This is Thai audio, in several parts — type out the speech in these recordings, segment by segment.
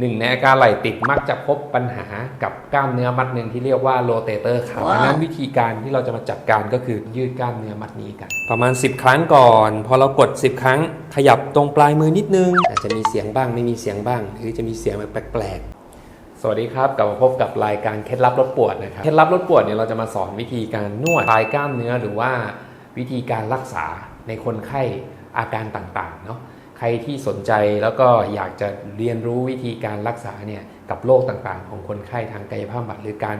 หนึ่งในอาการไหล่ติดมักจะพบปัญหากับกล้ามเนื้อมัดหนึ่งที่เรียกว่าโรเตเตอร์ครับว้าวดังนั้นวิธีการที่เราจะมาจัดการก็คือยืดกล้ามเนื้อมัดนี้กัน ประมาณ 10 ครั้งก่อน พอเรากด 10 ครั้ง ขยับตรงปลายมือนิดนึง อาจจะมีเสียงบ้างไม่มีเสียงบ้าง หรือจะมีเสียงแบบแปลกๆ สวัสดีครับกลับมาพบกับรายการเคล็ดลับลดปวดนะครับเคล็ดลับลดปวดเนี่ยเราจะมาสอนวิธีการนวดคลายกล้ามเนื้อหรือว่าวิธีการรักษาในคนไข้อาการต่างๆเนาะใค รที่สนใจแล้วก็อยากจะเรียนรู้วิธีการรักษาเนี่ยกับโรคต่างๆ ของคนไข้ทางกายภาพบำบัดหรือการ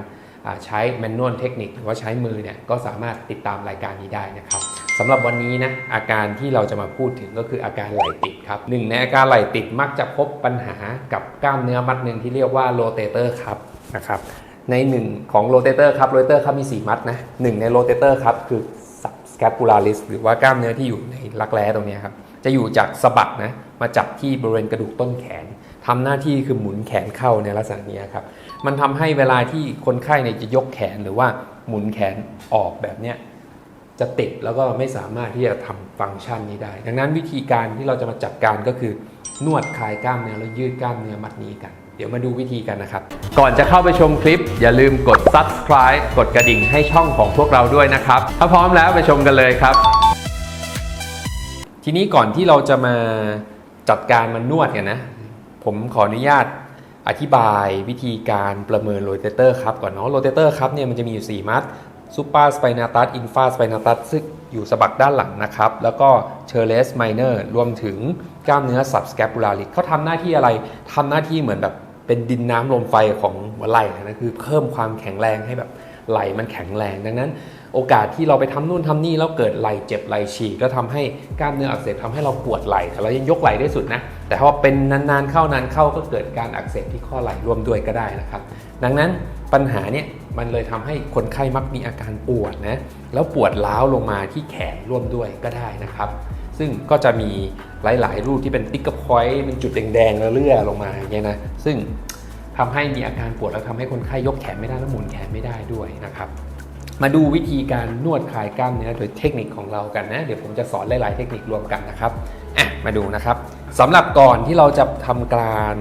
ใช้แมนนวลเทคนิคหรือว่าใช้มือเนี่ยก็สามารถติดตามรายการนี้ได้นะครับสำหรับวันนี้นะอาการที่เราจะมาพูดถึงก็คืออาการไหล่ติดครับหนึ่งในอาการไหล่ติดมักจะพบปัญหากับกล้ามเนื้อมัดหนึ่งที่เรียกว่าโรเตเตอร์ครับนะครับในหนึ่งของโรเตเตอร์ครับโรเตเตอร์ครับมี 4 มัดนะหนึ่งในโรเตเตอร์ครับคือ scapularis หรือว่ากล้ามเนื้อที่อยู่ในรักแร้ตรงนี้ครับ จะอยู่จากสะบักนะมาจับที่บริเวณกระดูกต้นแขนทำหน้าที่คือหมุนแขนเข้าในลักษณะนี้ครับมันทำให้เวลาที่คนไข้เนี่ยจะยกแขนหรือว่าหมุนแขนออกแบบเนี้ยจะติดแล้วก็ไม่สามารถที่จะทำฟังก์ชันนี้ได้ ดังนั้นวิธีการที่เราจะมาจัดการก็คือนวดคลายกล้ามเนื้อแล้วยืดกล้ามเนื้อมัดนี้กัน เดี๋ยวมาดูวิธีกันนะครับ ก่อนจะเข้าไปชมคลิป อย่าลืมกด subscribe กดกระดิ่งให้ช่องของพวกเราด้วยนะครับ ถ้าพร้อมแล้วไปชมกันเลยครับ ทีนี้ก่อนที่เราจะมาจัดการมันนวดกันนะ ผมขออนุญาตอธิบายวิธีการประเมินโรเตเตอร์ครับก่อนเนาะโรเตเตอร์ครับเนี่ยมันจะมีอยู่ 4 มัดซูเปอร์สไปนาตัสอินฟาสไปนาตัสซึ่งอยู่สะบักด้านหลังนะครับ แล้วก็เชอร์เลสไมเนอร์รวมถึงกล้ามเนื้อสับสแคปูลาริสเขาทำหน้าที่อะไรทำหน้าที่เหมือนแบบเป็นดินน้ำลมไฟของหัวไหล่นะคือเพิ่มความแข็งแรงให้แบบไหล่มันแข็งแรงดังนั้น โอกาสที่เราไปทำนู่นทำนี่แล้วเกิดไหลเจ็บไหลฉีกก็ทำให้กล้ามเนื้ออักเสบทำให้เราปวดไหล่แต่เรายังยกไหล่ได้สุดนะ แต่ถ้าว่าเป็นนานๆเข้านานเข้าก็เกิดการอักเสบที่ข้อไหล่ร่วมด้วยก็ได้นะครับ ดังนั้นปัญหาเนี่ยมันเลยทำให้คนไข้มักมีอาการปวดนะแล้วปวดล้าวลงมาที่แขนร่วมด้วยก็ได้นะครับ ซึ่งก็จะมีหลายๆ รูปที่เป็นติ๊กเกอร์พอยต์เป็นจุดแดงๆแล้วเลื่อลงมาอย่างเงี้ยนะซึ่งทำให้มีอาการปวดแล้วทำให้คนไข้ยกแขนไม่ได้แล้วหมุนแขนไม่ได้ด้วยนะครับ มาดูวิธีการนวดคลายกล้ามเนื้อโดยเทคนิคของเรากันนะ เดี๋ยวผมจะสอนหลาย ๆ เทคนิครวมกันนะครับอะมาดูนะครับสำหรับก่อนที่เราจะทำการ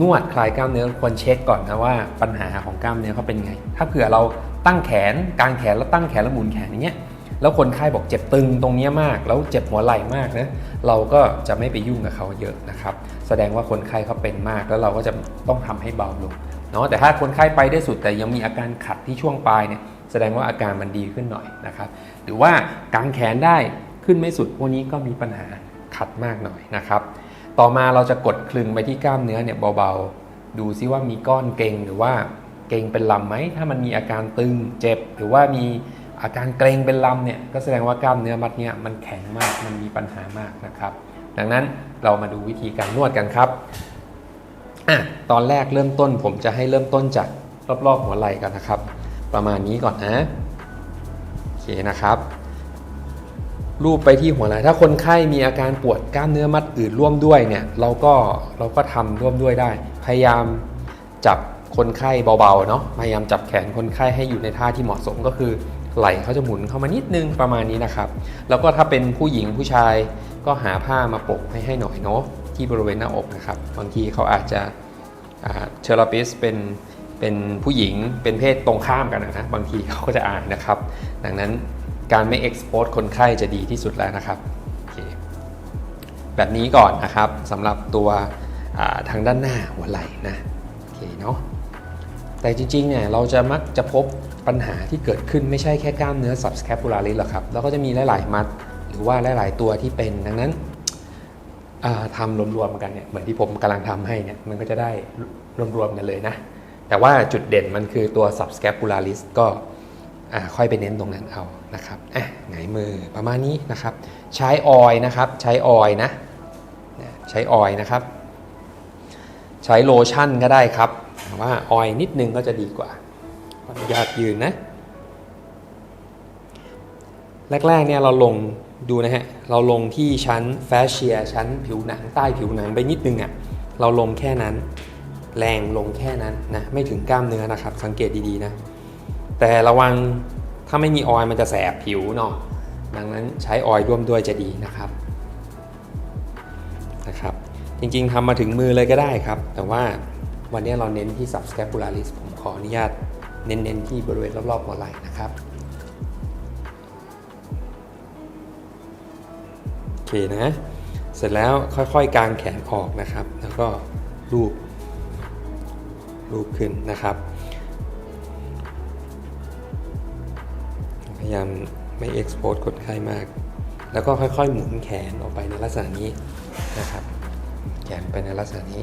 นวดคลายกล้ามเนื้อควรเช็คก่อนนะว่าปัญหาของกล้ามเนื้อเขาเป็นไง ถ้าเผื่อเราตั้งแขนกางแขนแล้วตั้งแขนแล้วหมุนแขนอย่างเงี้ยแล้วคนไข้บอกเจ็บตึงตรงเนี้ยมาก แล้วเจ็บหัวไหล่มากนะเราก็จะไม่ไปยุ่งกับเขาเยอะนะครับ แสดงว่าคนไข้เขาเป็นมากแล้วเราก็จะต้องทำให้เบาลง นาะแต่ถ้าคนไข้ไปได้สุดแต่ยังมีอาการขัดที่ช่วงปลายเนี่ยแสดงว่าอาการมันดีขึ้นหน่อยนะครับ หรือว่ากางแขนได้ขึ้นไม่สุดพวกนี้ก็มีปัญหาขัดมากหน่อยนะครับ ต่อมาเราจะกดคลึงไปที่กล้ามเนื้อเนี่ยเบาๆ ดูซิว่ามีก้อนเกร็งหรือว่าเกร็งเป็นลำไหม ถ้ามันมีอาการตึงเจ็บ หรือว่ามีอาการเกร็งเป็นลำเนี่ยก็แสดงว่ากล้ามเนื้อมัดเนี่ยมันแข็งมากมันมีปัญหามากนะครับ ดังนั้นเรามาดูวิธีการนวดกันครับ อะตอนแรกเริ่มต้นผมจะให้เริ่มต้นจากรอบๆหัวไหล่กันนะครับ ประมาณนี้ก่อนนะโอเคนะครับรูปไปที่หัวไหล่ถ้าคนไข้มีอาการปวดกล้ามเนื้อมัดอื่นร่วมด้วยเนี่ยเราก็เราก็ทำร่วมด้วยได้ พยายามจับคนไข้เบาๆเนาะพยายามจับแขนคนไข้ให้อยู่ในท่าที่เหมาะสมก็คือไหล่เขาจะหมุนเข้ามานิดนึงประมาณนี้นะครับ แล้วก็ถ้าเป็นผู้หญิงผู้ชายก็หาผ้ามาปกให้ให้หน่อยเนาะ ที่บริเวณหน้าอกนะครับบางทีเขาอาจจะเชอราปิสเป็นเป็นผู้หญิงเป็นเพศตรงข้ามกันนะบางทีเขาก็จะอ่านนะครับ ดังนั้นการไม่ expose คนไข้จะดีที่สุดแล้วนะครับแบบนี้ก่อนนะครับสำหรับตัวาทางด้านหน้าหัวไหล่นะโอเคเนาะแต่จริงๆเนี่ยเราจะมักจะพบปัญหาที่เกิดขึ้นไม่ใช่แค่กล้ามเนื้อ subscapularis หรอกครับ แล้วก็จะมีหลาย ๆ มัด หรือว่าหลาย ๆ ตัวที่เป็น ดังนั้น ทำรวมๆกันเนี่ยเหมือนที่ผมกำลังทำให้เนี่ยมันก็จะได้รวมๆกันเลยนะ แต่ว่าจุดเด่นมันคือตัว subscapularis ก็ค่อยไปเน้นตรงนั้นเอานะครับอะหงายมือประมาณนี้นะครับ ใช้ออยล์นะครับใช้ออยล์นะใช้ออยล์นะครับ ใช้โลชั่นก็ได้ครับแต่ว่าออยล์นิดนึงก็จะดีกว่าขออนุญาตยืนนะ แรกๆเนี่ยเราลงดูนะฮะ เราลงที่ชั้นแฟชเชียชั้นผิวหนังใต้ผิวหนังไปนิดนึงอะ่ะ เราลงแค่นั้น แรงลงแค่นั้นนะ ไม่ถึงกล้ามเนื้อนะครับ สังเกตดีๆนะ แต่ระวังถ้าไม่มีออยล์มันจะแสบผิวเนาะ ดังนั้นใช้ออยล์ร่วมด้วยจะดีนะครับ นะครับ จริงๆทำมาถึงมือเลยก็ได้ครับ แต่ว่าวันนี้เราเน้นที่ subscapularis ผมขออนุญาตเน้นๆที่บริเวณรอบๆหัวไหล่นะครับ เคนะ เสร็จแล้วค่อยๆกางแขนออกนะครับ แล้วก็ลูบลูบขึ้นนะครับ พยายามไม่ expose คนไข้มาก แล้วก็ค่อยๆหมุนแขนออกไปในลักษณะนี้นะครับ แขนไปในลักษณะนี้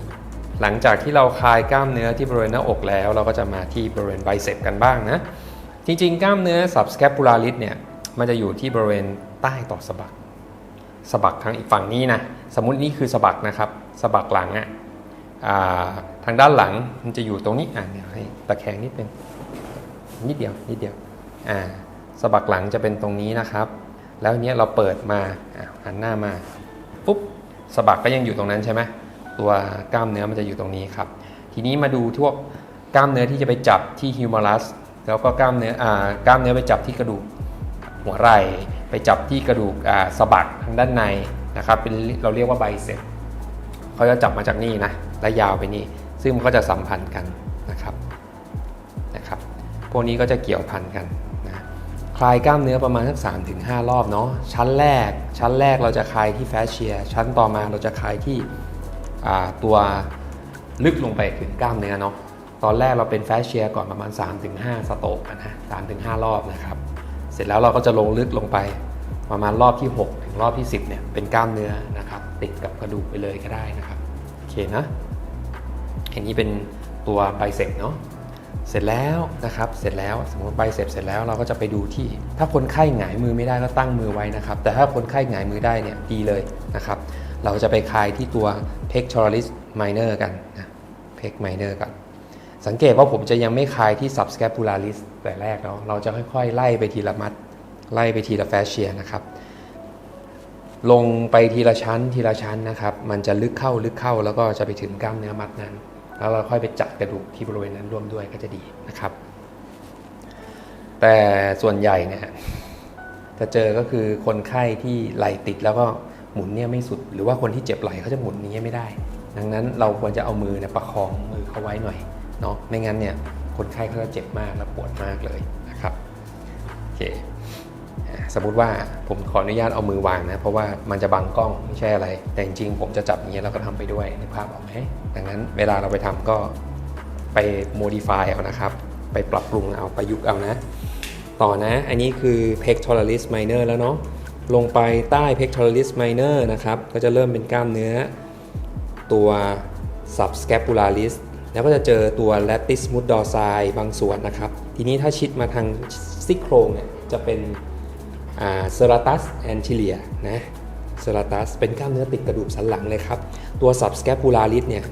หลังจากที่เราคลายกล้ามเนื้อที่บริเวณหน้าอกแล้ว เราก็จะมาที่บริเวณไบเซปกันบ้างนะ จริงๆ กล้ามเนื้อ subscapularis เนี่ย มันจะอยู่ที่บริเวณใต้ต่อสะบัก สะบักทางอีกฝั่งนี้นะสมมุตินี่คือสะบักนะครับสะบักหลังอะ่ะทางด้านหลังมันจะอยู่ตรงนี้อ่าเนี่ยวให้ตะแคงนิดนึงนิดเดียวนิดเดียวอ่าสะบักหลังจะเป็นตรงนี้นะครับ แล้วเนี้ยเราเปิดมาอะหันหน้ามาปุ๊บสะบักก็ยังอยู่ตรงนั้นใช่ไหมตัวกล้ามเนื้อมันจะอยู่ตรงนี้ครับ ทีนี้มาดูพวกล้ามเนื้อที่จะไปจับที่ฮิวมารัสแล้วก็กล้ามเนื้ออ่ากล้ามเนื้อไปจับที่กระดูกหัวไหล่ ไปจับที่กระดูกสะบักทางด้านในนะครับเป็นเราเรียกว่าไบเซปเขาจะจับมาจากนี่นะและยาวไปนี่ซึ่งมันก็จะสัมพันธ์กันนะครับนะครับ พวกนี้ก็จะเกี่ยวพันกันนะคลายกล้ามเนื้อประมาณสัก3-5รอบเนาะชั้นแรก ชั้นแรกเราจะคลายที่แฟชเชีย ชั้นต่อมาเราจะคลายที่ตัวลึกลงไปถึงกล้ามเนื้อเนาะตอนแรกเราเป็นแฟชเชียก่อนประมาณ 3-5 สโตกอะนะ3-5รอบนะครับ เสร็จแล้วเราก็จะลงลึกลงไปประมาณรอบที่ 6 ถึงรอบที่ 10เนี่ยเป็นกล้ามเนื้อนะครับ ติดกับกระดูกไปเลยก็ได้นะครับโอเคนะอันนี้เป็นตัวไบเซปเนาะเสร็จแล้วนะครับ เสร็จแล้วสมมติไบเซปเสร็จแล้วเราก็จะไปดูที่ ถ้าคนไข้หงายมือไม่ได้ก็ตั้งมือไว้นะครับ แต่ถ้าคนไข้หงายมือได้เนี่ยดีเลยนะครับ เราจะไปคลายที่ตัว pectoralis minor กันนะ pec minor กัน สังเกตว่าผมจะยังไม่คลายที่ subscapularis แต่แรกเนาะเราจะค่อยๆ ไล่ไปทีละมัด ไล่ไปทีละแฟชเชียนะครับ ลงไปทีละชั้นทีละชั้นนะครับ มันจะลึกเข้าลึกเข้าแล้วก็จะไปถึงกล้ามเนื้อมัดนั้น แล้วเราค่อยไปจัดกระดูกที่บริเวณนั้นร่วมด้วยก็จะดีนะครับ แต่ส่วนใหญ่เนี่ยจะเจอก็คือคนไข้ที่ไหลติดแล้วก็หมุนเนี่ยไม่สุด หรือว่าคนที่เจ็บไหลเขาจะหมุนนี้ยไม่ได้ ดังนั้นเราควรจะเอามือเนี่ยประคองมือเขาไว้หน่อยเนาะไม่งั้นเนี่ย คนไข้เขาจะเจ็บมากและปวดมากเลยนะครับโอเคสมมุติว่าผมขออนุญาตเอามือวางนะ เพราะว่ามันจะบังกล้องไม่ใช่อะไร แต่จริงๆผมจะจับอย่างนี้ยแล้วก็ทำไปด้วยนึกภาพออกไหมดังนั้นเวลาเราไปทำก็ไป modify เอานะครับ ไปปรับปรุงเอาประยุกต์เอานะ ต่อนะ อันนี้คือ pectoralis minor แล้วเนาะลงไปใต้ pectoralis minor นะครับ ก็จะเริ่มเป็นกล้ามเนื้อ ตัว subscapularis แล้วก็จะเจอตัว latissimus smooth dorsi บางส่วนนะครับ ทีนี้ถ้าชิดมาทางซี่โครงเนี่ยจะเป็น serratus anterior นะ serratus เป็นกล้ามเนื้อติดกระดูกสันหลังเลยครับ ตัว subscapularis เนี่ย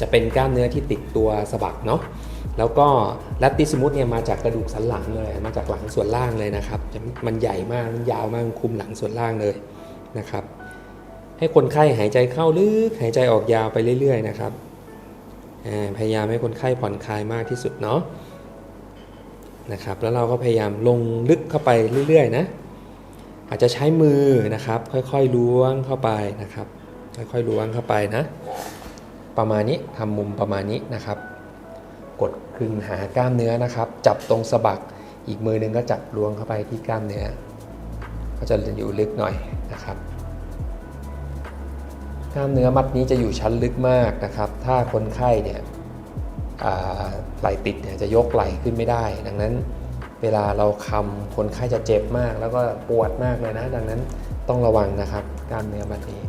จะเป็นกล้ามเนื้อที่ติดตัวสะบักเนาะแล้วก็ latissimus เนี่ยมาจากกระดูกสันหลังเลย มาจากหลังส่วนล่างเลยนะครับ มันใหญ่มากมันยาวมากมันคุมหลังส่วนล่างเลยนะครับ ให้คนไข้หายใจเข้าลึกหายใจออกยาวไปเรื่อย ๆ นะครับ พยายามให้คนไข้ผ่อนคลายมากที่สุดเนาะนะครับแล้วเราก็พยายามลงลึกเข้าไปเรื่อยๆนะอาจจะใช้มือนะครับ ค่อยๆล้วงเข้าไปนะครับ ค่อยๆล้วงเข้าไปนะ ประมาณนี้ทำมุมประมาณนี้นะครับ กดคลึงหากล้ามเนื้อนะครับ จับตรงสะบักอีกมือหนึ่งก็จับล้วงเข้าไปที่กล้ามเนื้อก็จะอยู่ลึกหน่อยนะครับ กล้ามเนื้อมัดนี้จะอยู่ชั้นลึกมากนะครับ ถ้าคนไข้เนี่ยไหลติดเนี่ยจะยกไหลขึ้นไม่ได้ ดังนั้นเวลาเราคำคนไข้จะเจ็บมาก แล้วก็ปวดมากเลยนะ ดังนั้นต้องระวังนะครับกล้ามเนื้อมัดนี้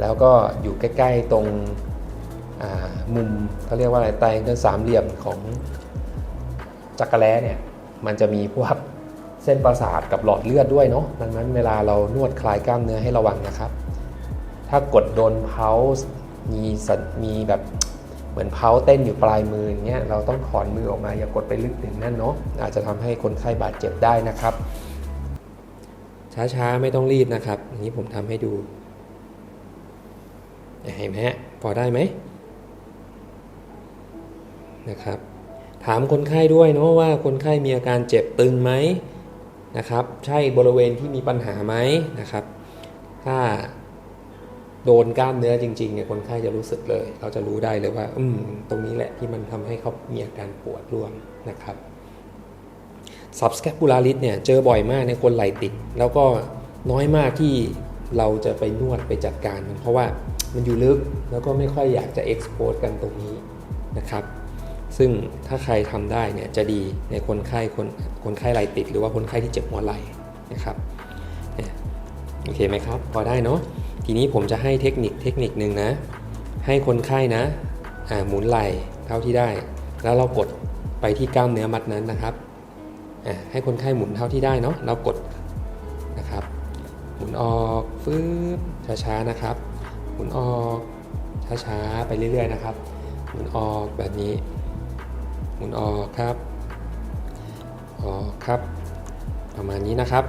แล้วก็อยู่ใกล้ ๆ ตรงมุมเขาเรียกว่าอะไรไตเงินสามเหลี่ยมของจักรแล้เนี่ยมันจะมีพวกเส้นประสาทกับหลอดเลือดด้วยเนาะดังนั้นเวลาเรานวดคลายกล้ามเนื้อให้ระวังนะครับ ถ้ากดโดนเพาส์มีสัญมีแบบเหมือนเพาส์เต้นอยู่ปลายมืออย่างเงี้ยเราต้องถอนมือออกมาอย่ากดไปลึกถึงนั่นเนาะอาจจะทำให้คนไข้บาดเจ็บได้นะครับ ช้าๆไม่ต้องรีบนะครับอันนี้ผมทำให้ดูเห็นไหมฮะพอได้ไหมนะครับ ถามคนไข้ด้วยเนาะว่าคนไข้มีอาการเจ็บตึงไหมนะครับ ใช่บริเวณที่มีปัญหาไหมนะครับ ถ้า โดนกล้ามเนื้อจริงๆเนี่ยคนไข้จะรู้สึกเลย เราจะรู้ได้เลยว่า อืมตรงนี้แหละที่มันทำให้เขามีอาการปวดร่วมนะครับ subscapularis เนี่ยเจอบ่อยมากในคนไหลติด แล้วก็น้อยมากที่เราจะไปนวดไปจัดการมันเพราะว่ามันอยู่ลึกแล้วก็ไม่ค่อยอยากจะ expose กันตรงนี้นะครับ ซึ่งถ้าใครทำได้เนี่ยจะดีในคนไข้คนคนไข้ไหลติด หรือว่าคนไข้ที่เจ็บหัวไหล่นะครับโอเคไหมครับ พอได้เนาะ ทีนี้ผมจะให้เทคนิคเทคนิคหนึ่งนะ ให้คนไข้นะอ่าหมุนไหล่เท่าที่ได้ แล้วเรากดไปที่กล้ามเนื้อมัดนั้นนะครับอ่าให้คนไข้หมุนเท่าที่ได้เนาะเรากดนะครับ หมุนออกฟืบช้าๆนะครับ หมุนออกช้าๆไปเรื่อยๆนะครับ หมุนออกแบบนี้ หมุนออกครับออกครับ ประมาณนี้นะครับ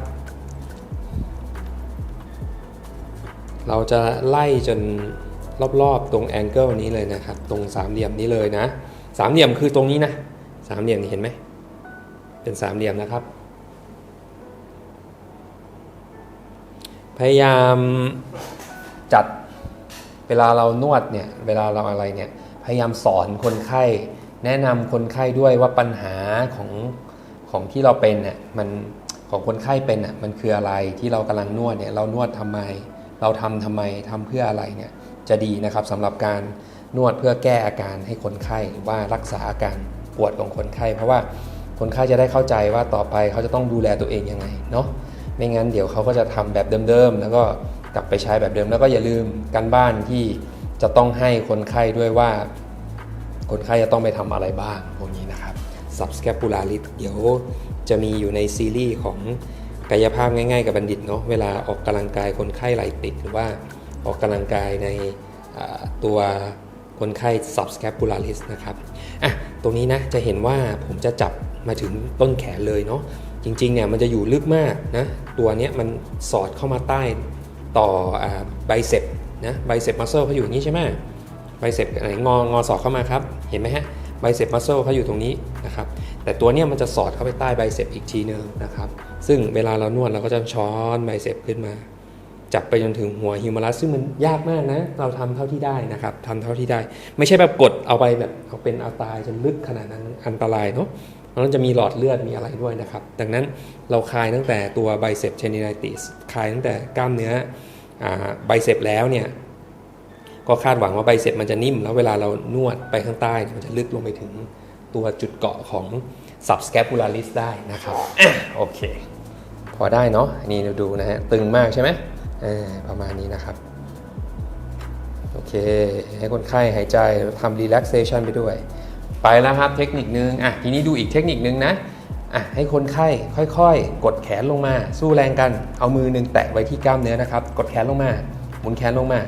เราจะไล่จนรอบๆตรงแองเกิลนี้เลยนะครับ ตรงสามเหลี่ยมนี้เลยนะ สามเหลี่ยมคือตรงนี้นะสามเหลี่ยมเห็นไหมเป็นสามเหลี่ยมนะครับ พยายามจัดเวลาเรานวดเนี่ยเวลาเราอะไรเนี่ยพยายามสอนคนไข้ แนะนำคนไข้ด้วยว่าปัญหาของของที่เราเป็นเนี่ยมันของคนไข้เป็นอะมันคืออะไรที่เรากำลังนวดเนี่ยเรานวดทำไม เราทำทำไมทำเพื่ออะไรเนี่ยจะดีนะครับสำหรับการนวดเพื่อแก้อาการให้คนไข้หรือว่ารักษาอาการปวดของคนไข้ เพราะว่าคนไข้จะได้เข้าใจว่าต่อไปเขาจะต้องดูแลตัวเองยังไงเนาะไม่งั้นเดี๋ยวเขาก็จะทำแบบเดิมๆ แล้วก็กลับไปใช้แบบเดิมแล้วก็อย่าลืมกันบ้านที่จะต้องให้คนไข้ด้วยว่า คนไข้จะต้องไปทำอะไรบ้างพวกนี้นะครับ subscapularis เดี๋ยวจะมีอยู่ในซีรีส์ของ กายภาพง่าย ๆ กับบัณฑิตเนาะเวลาออกกำลังกายคนไข้ไหล่ติด หรือว่าออกกำลังกายในตัวคนไข้ subscapularis นะครับอะตรงนี้นะจะเห็นว่าผมจะจับมาถึงต้นแขนเลยเนาะจริงๆเนี่ยมันจะอยู่ลึกมากนะตัวเนี้ยมันสอดเข้ามาใต้ต่อไบเซปนะไบเซปมัสเซลเขาอยู่อย่างนี้ใช่ไหมไบเซปไหนงองอสอดเข้ามาครับ เห็นไหมฮะไบเซปมัสเซลเขาอยู่ตรงนี้นะครับ แต่ตัวเนี้ยมันจะสอดเข้าไปใต้ไบเซปอีกทีนึงนะครับ ซึ่งเวลาเรานวดเราก็จะช้อนไบเซปขึ้นมา จับไปจนถึงหัวฮิวมารัสซึ่งมันยากมากนะ เราทำเท่าที่ได้นะครับทำเท่าที่ได้ ไม่ใช่แบบกดเอาไปแบบเอาเป็นเอาตายจนลึกขนาดนั้นอันตรายเนาะมันจะมีหลอดเลือดมีอะไรด้วยนะครับ ดังนั้นเราคลายตั้งแต่ตัวไบเซปเทนิไ i ติสคลายตั้งแต่กล้ามเนื้อไบเซปแล้วเนี่ยก็คาดหวังว่าใบเสร็จมันจะนิ่ม แล้วเวลาเรานวดไปข้างใต้มันจะลึกลงไปถึง ตัวจุดเกาะของ subscapularis ได้นะครับอะโอเค พอได้เนาะอันนี้เราดูนะฮะ ตึงมากใช่ไหมอ่าประมาณนี้นะครับ โอเค ให้คนไข้หายใจทำ relaxation ไปด้วย ไปแล้วครับเทคนิคนึงอะทีนี้ดูอีกเทคนิคนึงนะอะให้คนไข้ค่อยๆ กดแขนลงมา สู้แรงกัน เอามือหนึ่งแตะไว้ที่กล้ามเนื้อนะครับ กดแขนลงมา หมุนแขนลงมา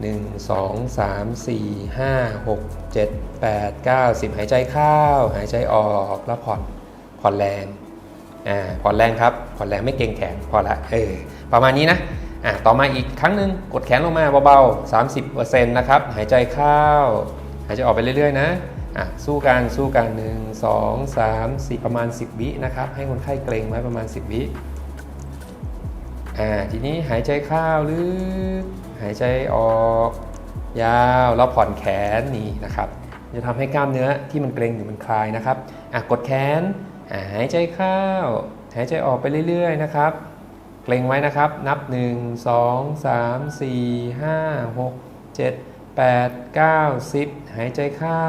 1 2 3 4 5 6 7 8 9 10 หายใจเข้า หายใจออกแล้วผ่อนผ่อนแรงอ่าผ่อนแรงครับผ่อนแรงไม่เกรงแขนพอละเออประมาณนี้นะอะต่อมาอีกครั้งหนึ่งกดแขนลงมาเบาๆ 30%นะครับ หายใจเข้า หายใจออกไปเรื่อยๆนะอะสู้กันสู้กัน1 2 3 4ประมาณ 10 วินะครับ ให้คนไข้เกรงไว้ประมาณ 10 วิอ่าทีนี้หายใจเข้าลึกหายใจออก ยาวแล้วผ่อนแขนนี่นะครับ จะทำให้กล้ามเนื้อที่มันเกร็งอยู่มันคลายนะครับอะกดแขนอ่าหายใจเข้าหายใจออกไปเรื่อยๆนะครับ เกร็งไว้นะครับ นับ 1 2 3 4 5 6 7 8 9 10 หายใจเข้า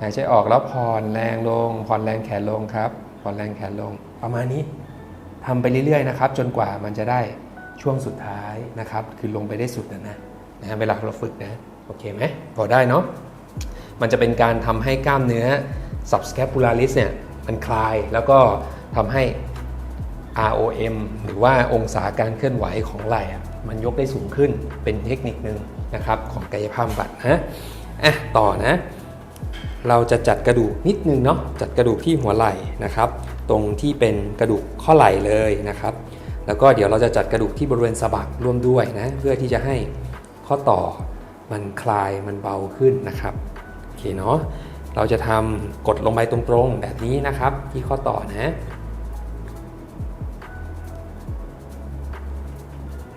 หายใจออกแล้วผ่อนแรงลง ผ่อนแรงแขนลงครับ ผ่อนแรงแขนลง ประมาณนี้ทำไปเรื่อยๆนะครับ จนกว่ามันจะได้ช่วงสุดท้ายนะครับ คือลงไปได้สุดนะนะนะฮะเวลาเราฝึกนะ โอเคไหมพอได้เนาะ มันจะเป็นการทำให้กล้ามเนื้อ subscapularis เนี่ยมันคลายแล้วก็ทำให้ ROM หรือว่าองศาการเคลื่อนไหวของไหล่ะมันยกได้สูงขึ้นเป็นเทคนิคนึงนะครับของกายภาพบำบัดนะอะต่อนะ เราจะจัดกระดูกนิดนึงเนาะจัดกระดูกที่หัวไหล่นะครับ ตรงที่เป็นกระดูกข้อไหล่เลยนะครับ แล้วก็เดี๋ยวเราจะจัดกระดูกที่บริเวณสะบักร่วมด้วยนะเพื่อที่จะให้ข้อต่อ มันคลายมันเบาขึ้นนะครับโอเคเนาะเราจะทำกดลงไปตรงๆ แบบนี้นะครับ ที่ข้อต่อนะ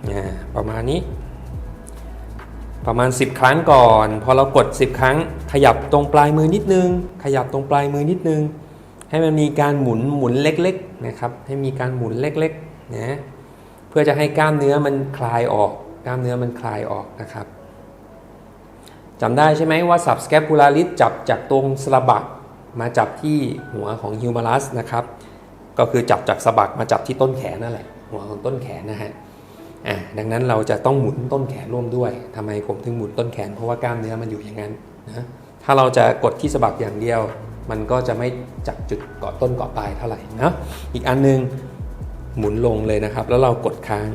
อ่ประมาณนี้ ประมาณ 10 ครั้งก่อน พอเรากด 10 ครั้ง ขยับตรงปลายมือนิดนึง ขยับตรงปลายมือนิดนึง ให้มันมีการหมุนหมุนเล็กๆนะครับ ให้มีการหมุนเล็กๆนะเพื่อจะให้กล้ามเนื้อมันคลายออก กล้ามเนื้อมันคลายออกนะครับ จำได้ใช่ไหมว่า subscapularis จับจากตรงสะบักมาจับที่หัวของ humerus นะครับ ก็คือจับจากสะบักมาจับที่ต้นแขนนั่นแหละ หัวของต้นแขนนะฮะอะดังนั้นเราจะต้องหมุนต้นแขนร่วมด้วยทำไมผมถึงหมุนต้นแขนเพราะว่ากล้ามเนื้อมันอยู่อย่างนั้นนะถ้าเราจะกดที่สะบักอย่างเดียว มันก็จะไม่จับจุดเกาะต้นเกาะปลายเท่าไหร่นะอีกอันนึงหมุนลงเลยนะครับ แล้วเรากดค้าง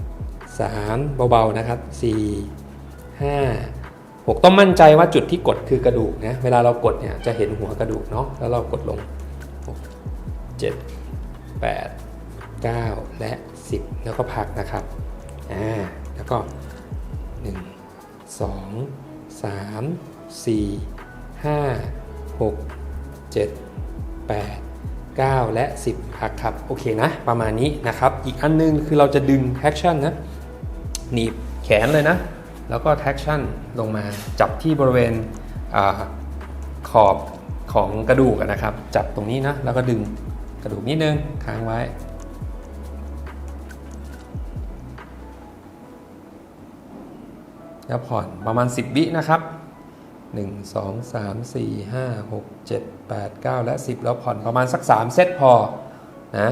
2 3 เบาๆนะครับ 4 5 6 ต้องมั่นใจว่าจุดที่กดคือกระดูกนะเวลาเรากดเนี่ยจะเห็นหัวกระดูกเนาะแล้วเรากดลง 6 7 8 9 และ 10 แล้วก็พักนะครับอ่าแล้วก็ 1 2 3 4 5 6 7 8 9 และ 10พักครับ โอเคนะ ประมาณนี้นะครับ อีกอันนึงคือเราจะดึง traction นะ หนีบแขนเลยนะ แล้วก็ traction ลงมาจับที่บริเวณอขอบของกระดูกนะครับ จับตรงนี้นะ แล้วก็ดึงกระดูกนิดนึงค้างไว้ แล้วผ่อนประมาณ 10 วินะครับ 1 2 3 4 5 6 7 8 9 และ 10 แล้วผ่อนประมาณสัก 3 เซตพอนะ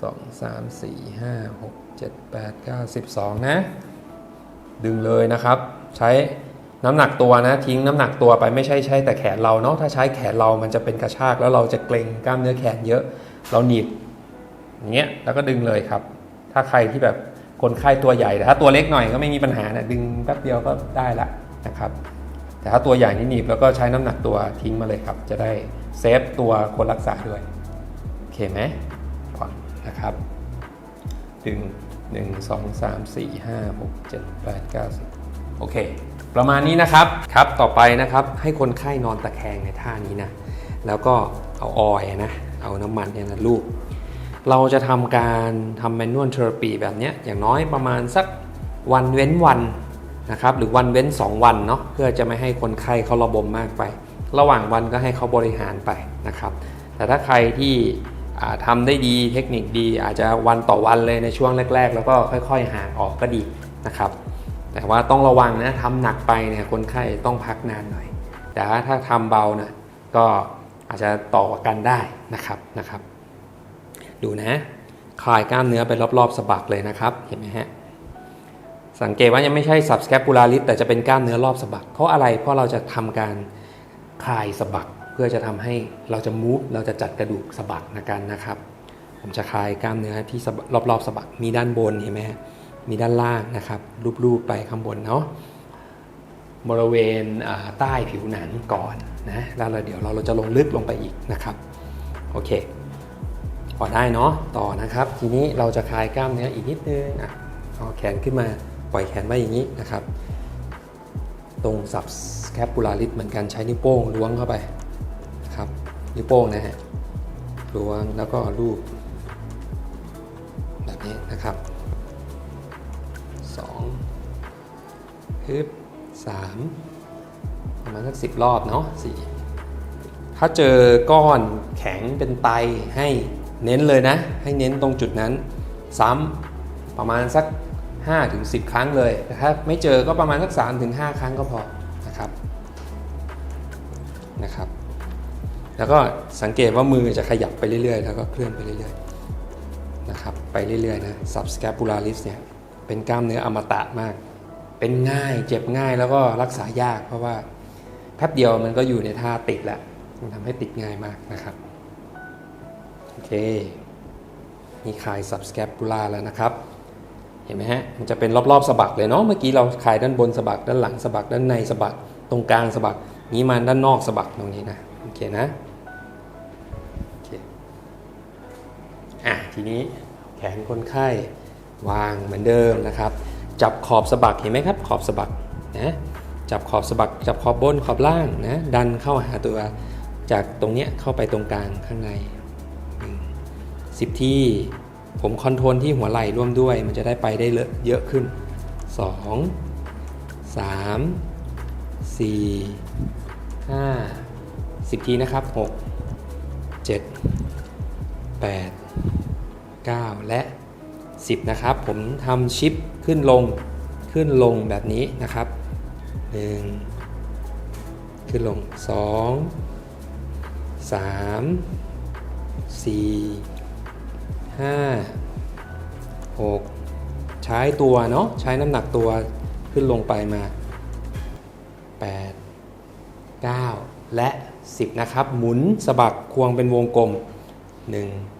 2 3 4 5 6 7 8 9 12 นะ ดึงเลยนะครับ ใช้น้ำหนักตัวนะทิ้งน้ำหนักตัวไปไม่ใช่ใช้แต่แขนเราเนาะถ้าใช้แขนเรามันจะเป็นกระชากแล้วเราจะเกร็งกล้ามเนื้อแขนเยอะเราหนีบอย่างเงี้ยแล้วก็ดึงเลยครับ ถ้าใครที่แบบคนไข้ตัวใหญ่แต่ถ้าตัวเล็กหน่อยก็ไม่มีปัญหานะดึงแป๊บเดียวก็ได้ละนะครับ แต่ถ้าตัวใหญ่นี่หนีบแล้วก็ใช้น้ำหนักตัวทิ้งมาเลยครับ จะได้เซฟตัวคนรักษาด้วยโอเคไหมผ่อนนะครับ ดึง 1 2 3 4 5 6 7 8 9 10 โอเค ประมาณนี้นะครับ ครับ ต่อไปนะครับ ให้คนไข้นอนตะแคงในท่านี้นะ แล้วก็เอาออยนะ เอาน้ำมันเนี่ยนะลูบเราจะทำการทำแมนนวลเทอราปีแบบนี้อย่างน้อยประมาณสักวันเว้นวันนะครับ หรือวันเว้น 2 วันเนาะ เพื่อจะไม่ให้คนไข้เขาระบมมากไป ระหว่างวันก็ให้เขาบริหารไปนะครับ แต่ถ้าใครที่ อ่าทำได้ดีเทคนิคดี อาจจะวันต่อวันเลยในช่วงแรก ๆ แล้วก็ค่อยๆห่างออกก็ดีนะครับ แต่ว่าต้องระวังนะทำหนักไปเนี่ยคนไข้ต้องพักนานหน่อย แต่ว่าถ้าทำเบานะก็อาจจะต่อกันได้นะครับนะครับ ดูนะคลายกล้ามเนื้อไปรอบๆสะบักเลยนะครับเห็นไหมฮะสังเกตว่ายังไม่ใช่ subscapularis แต่จะเป็นกล้ามเนื้อรอบสะบักเพราะอะไรเพราะเราจะทำการคลายสะบัก เพื่อจะทำให้เราจะมูฟเราจะจัดกระดูกสะบักนะกันนะครับ ผมจะคลายกล้ามเนื้อที่รอบๆสะบักมีด้านบนเห็นไหมฮะมีด้านล่างนะครับรูปๆไปข้างบนเนาะบริเวณใต้ผิวหนังก่อนนะแล้วเราเดี๋ยวเราจะลงลึกลงไปอีกนะครับโอเคพอได้เนาะต่อนะครับ ทีนี้เราจะคลายกล้ามเนื้ออีกนิดนึงอะเอาแขนขึ้นมาปล่อยแขนไว้อย่างนี้นะครับ ตรง subscapularis เหมือนกันใช้นิ้วโป้งล้วงเข้าไป นิ้วโป้งนะฮะล้วงแล้วก็ลูบแบบนี้นะครับ2ฮึบ3ประมาณสักสิบรอบเนาะสี่ถ้าเจอก้อนแข็งเป็นไตให้เน้นเลยนะ ให้เน้นตรงจุดนั้น ซ้ำประมาณสัก5-10 ครั้งเลยแต่ถ้าไม่เจอก็ประมาณสัก3-5 ครั้งก็พอนะครับนะครับ แล้วก็สังเกตว่ามือจะขยับไปเรื่อยๆ แล้วก็เคลื่อนไปเรื่อยๆนะครับไปเรื่อยๆนะ subscapularis เนี่ยเป็นกล้ามเนื้ออมตะมาก เป็นง่ายเจ็บง่ายแล้วก็รักษายาก เพราะว่าแป๊บเดียวมันก็อยู่ในท่าติดแล้วมันทำให้ติดง่ายมากนะครับโอเคนี่คลาย s u b s c a p u l a แล้วนะครับเห็นไหมฮะมันจะเป็นรอบๆสะบักเลยเนาะเมื่อกี้เราคลายด้านบนสะบักด้านหลังสะบักด้านในสะบักตรงกลางสะบักนี้มาด้านนอกสะบักตรงนี้นะโอเคนะ อะทีนี้แขนคนไข้วางเหมือนเดิมนะครับ จับขอบสะบักเห็นไหมครับ ขอบสะบักนะจับขอบสะบักจับขอบบนขอบล่างนะดันเข้าหาตัวจากตรงเนี้ยเข้าไปตรงกลางข้างในสิบที่ผมคอนโทรลที่หัวไหล่ร่วมด้วย มันจะได้ไปได้เยอะขึ้น2สามสี่ห้าสิบทีนะครับหกเจ็ดแปดเก้าและ 10 นะครับ ผมทำชิปขึ้นลงขึ้นลงแบบนี้นะครับ 1 ขึ้นลง 2 3 4 5 6 ใช้ตัวเนาะใช้น้ำหนักตัวขึ้นลงไปมา 8 9 และ 10 นะครับ หมุนสะบักควงเป็นวงกลม 1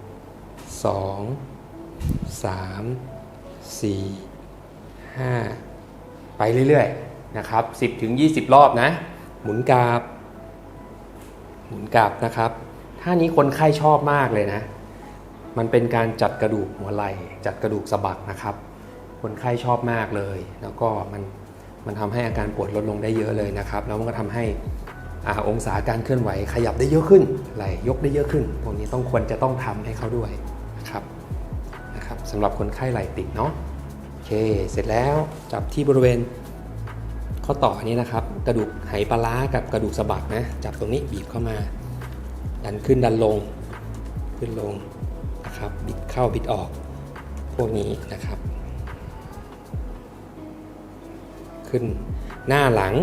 2 3 4 5ไปเรื่อยๆนะครับ10ถึง20รอบนะ หมุนกราบ หมุนกราบนะครับท่านี้คนไข้ชอบมากเลยนะ มันเป็นการจัดกระดูกหัวไหล่จัดกระดูกสะบักนะครับ คนไข้ชอบมากเลย แล้วก็มันมันทำให้อาการปวดลดลงได้เยอะเลยนะครับ แล้วมันก็ทำให้อาองศาการเคลื่อนไหวขยับได้เยอะขึ้นไหลยกได้เยอะขึ้น พวกนี้ต้องควรจะต้องทำให้เขาด้วย นะครับนะครับสำหรับคนไข้ไหล่ติดเนาะโอเค เสร็จแล้วจับที่บริเวณข้อต่อนี้นะครับ กระดูกไหปลาร้ากับกระดูกสะบักนะจับตรงนี้บีบเข้ามา ดันขึ้นดันลง ขึ้นลงนะครับบิดเข้าบิดออก พวกนี้นะครับ ขึ้นหน้าหลัง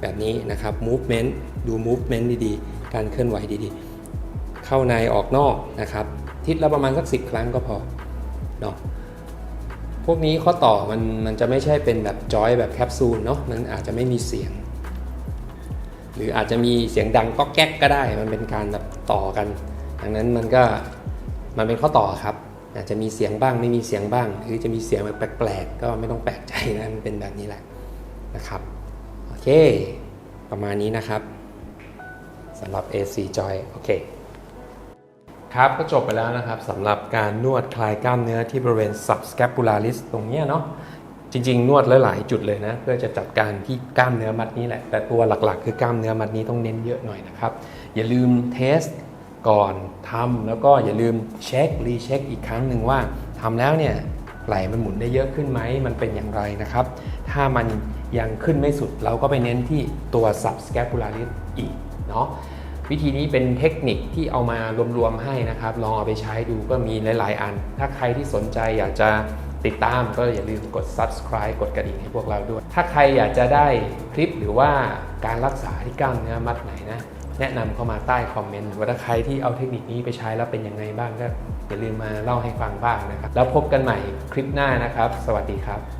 แบบนี้นะครับ movement ดู movement ดีๆ การเคลื่อนไหวดีๆ เข้าในออกนอกนะครับ ทิศละประมาณสักสิครั้งก็พอเนาะพวกนี้ข้อต่อมันมันจะไม่ใช่เป็นแบบจอยแบบแคปซูลเนาะมันอาจจะไม่มีเสียง หรืออาจจะมีเสียงดังก็แก๊กก็ได้ มันเป็นการแบบต่อกัน ดังนั้นมันก็มันเป็นข้อต่อครับ อาจจะมีเสียงบ้างไม่มีเสียงบ้าง หรือจะมีเสียงแบบแปลกๆก็ไม่ต้องแปลกใจนะมันเป็นแบบนี้แหละนะครับโอเค ประมาณนี้นะครับสำหรับ AC Joy โอเค ครับก็จบไปแล้วนะครับสำหรับการนวดคลายกล้ามเนื้อที่บริเวณ subscapularis ตรงเนี้ยเนาะจริง ๆ นวดหลายๆจุดเลยนะ เพื่อจะจัดการที่กล้ามเนื้อมัดนี้แหละ แต่ตัวหลักๆ คือกล้ามเนื้อมัดนี้ต้องเน้นเยอะหน่อยนะครับ อย่าลืมเทสก่อนทำแล้วก็อย่าลืมเช็ครีเช็คอีกครั้งหนึ่งว่าทำแล้วเนี่ยไหลมันหมุนได้เยอะขึ้นไหมมันเป็นอย่างไรนะครับ ถ้ามันยังขึ้นไม่สุดเราก็ไปเน้นที่ตัว subscapularis อีกเนาะ วิธีนี้เป็นเทคนิคที่เอามารวมๆให้นะครับ ลองเอาไปใช้ดูก็มีหลาย ๆ อัน ถ้าใครที่สนใจอยากจะติดตามก็อย่าลืมกด subscribe กดกระดิ่งให้พวกเราด้วย ถ้าใครอยากจะได้คลิปหรือว่าการรักษาที่กล้ามเนื้อมัดไหนนะ แนะนำเข้ามาใต้คอมเมนต์หรือว่าถ้าใครที่เอาเทคนิคนี้ไปใช้แล้วเป็นยังไงบ้างก็อย่าลืมมาเล่าให้ฟังบ้างนะครับ แล้วพบกันใหม่คลิปหน้านะครับ สวัสดีครับ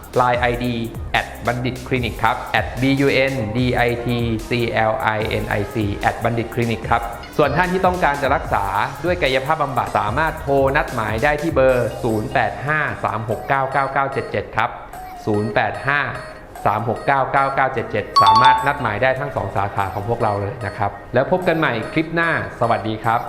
Line ID at บัณฑิตคลินิกครับ at b u n d i t c l i n i c at บัณฑิตคลินิกครับ ส่วนท่านที่ต้องการจะรักษาด้วยกายภาพบำบัดสามารถโทรนัดหมายได้ที่เบอร์ 0853699977 ครับ 085 3699977 สามารถนัดหมายได้ทั้ง 2 สาขาของพวกเราเลยนะครับ แล้วพบกันใหม่คลิปหน้า สวัสดีครับ